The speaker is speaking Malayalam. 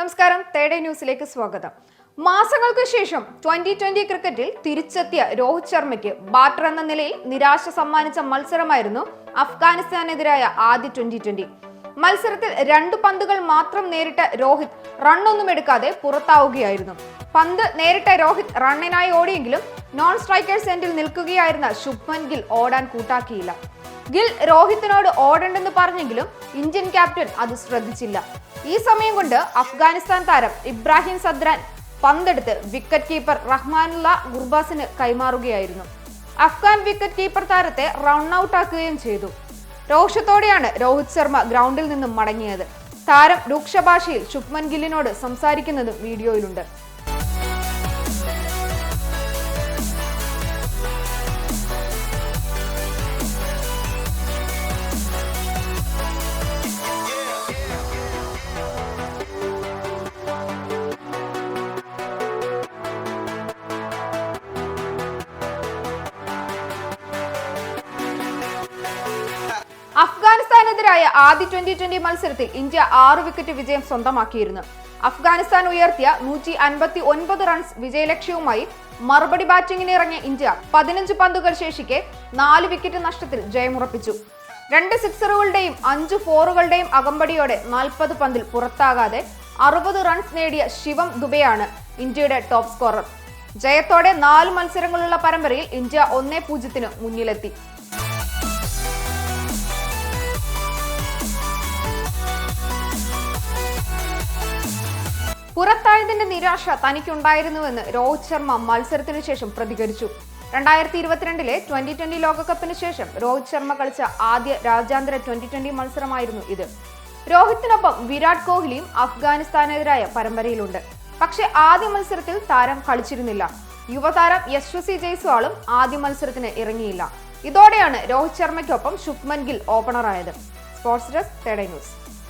നമസ്കാരം തേഡേ ന്യൂസിലേക്ക് സ്വാഗതം. മാസങ്ങൾക്ക് ശേഷം ട്വന്റി ട്വന്റി ക്രിക്കറ്റിൽ തിരിച്ചെത്തിയ രോഹിത് ശർമ്മയ്ക്ക് ബാറ്റർ എന്ന നിലയിൽ നിരാശ സമ്മാനിച്ച മത്സരമായിരുന്നു അഫ്ഗാനിസ്ഥാനെതിരായ ആദ്യ ട്വന്റി ട്വന്റി. മത്സരത്തിൽ രണ്ട് പന്തുകൾ മാത്രം നേരിട്ട രോഹിത് റണ്ണൊന്നും എടുക്കാതെ പുറത്താവുകയായിരുന്നു. പന്ത് നേരിട്ട രോഹിത് റണ്ണിനായി ഓടിയെങ്കിലും നോൺ സ്ട്രൈക്കേഴ്സ് എൻഡിൽ നിൽക്കുകയായിരുന്ന ശുഭ്മൻ ഗിൽ ഓടാൻ കൂട്ടാക്കിയില്ല. ഗിൽ രോഹിത്തിനോട് ഓടണ്ടെന്ന് പറഞ്ഞെങ്കിലും ഇന്ത്യൻ ക്യാപ്റ്റൻ അത് ശ്രദ്ധിച്ചില്ല. ഈ സമയം കൊണ്ട് അഫ്ഗാനിസ്ഥാൻ താരം ഇബ്രാഹിം സദ്രാൻ പന്തെടുത്ത് വിക്കറ്റ് കീപ്പർ റഹ്മാനുള്ള ഗുർബാസിന് കൈമാറുകയായിരുന്നു. അഫ്ഗാൻ വിക്കറ്റ് കീപ്പർ താരത്തെ റൺ ഔട്ട് ആക്കുകയും ചെയ്തു. രോഷത്തോടെയാണ് രോഹിത് ശർമ്മ ഗ്രൗണ്ടിൽ നിന്നും മടങ്ങിയത്. താരം രൂക്ഷ ഭാഷയിൽ ശുഭ്മൻ ഗില്ലിനോട് സംസാരിക്കുന്നതും വീഡിയോയിലുണ്ട്. അഫ്ഗാനിസ്ഥാനെതിരായ ആദ്യ ട്വന്റി ട്വന്റി മത്സരത്തിൽ ഇന്ത്യ ആറ് വിക്കറ്റ് വിജയം സ്വന്തമാക്കിയിരുന്നു. അഫ്ഗാനിസ്ഥാൻ ഉയർത്തിയ നൂറ്റി അൻപത്തി ഒൻപത് റൺസ് വിജയലക്ഷ്യവുമായി മറുപടി ബാറ്റിംഗിന് ഇറങ്ങിയ ഇന്ത്യ പതിനഞ്ച് പന്തുകൾ ശേഷിക്കെ നാല് വിക്കറ്റ് നഷ്ടത്തിൽ ജയമുറപ്പിച്ചു. രണ്ട് സിക്സറുകളുടെയും അഞ്ച് ഫോറുകളുടെയും അകമ്പടിയോടെ നാൽപ്പത് പന്തിൽ പുറത്താകാതെ അറുപത് റൺസ് നേടിയ ശിവം ദുബെയാണ് ഇന്ത്യയുടെ ടോപ്പ് സ്കോറർ. ജയത്തോടെ നാല് മത്സരങ്ങളുള്ള പരമ്പരയിൽ ഇന്ത്യ ഒന്നേ പൂജ്യത്തിന് മുന്നിലെത്തി. പുറത്തായതിന്റെ നിരാശ തനിക്കുണ്ടായിരുന്നുവെന്ന് രോഹിത് ശർമ്മ മത്സരത്തിനു ശേഷം പ്രതികരിച്ചു. രണ്ടായിരത്തി ഇരുപത്തിരണ്ടിലെ ട്വന്റി ട്വന്റി ലോകകപ്പിന് ശേഷം രോഹിത് ശർമ്മ കളിച്ച ആദ്യ രാജ്യാന്തര ട്വന്റി ട്വന്റി മത്സരമായിരുന്നു ഇത്. രോഹിത്തിനൊപ്പം വിരാട് കോഹ്ലിയും അഫ്ഗാനിസ്ഥാനെതിരായ പരമ്പരയിലുണ്ട്. പക്ഷെ ആദ്യ മത്സരത്തിൽ താരം കളിച്ചിരുന്നില്ല. യുവതാരം യശ്വസി ജയ്സ്വാളും ആദ്യ മത്സരത്തിന് ഇറങ്ങിയില്ല. ഇതോടെയാണ് രോഹിത് ശർമ്മയ്ക്കൊപ്പം ശുഭ്മൻ ഗിൽ ഓപ്പണറായത്. സ്പോർട്സ് ഡെസ്ക് തേടേ ന്യൂസ്.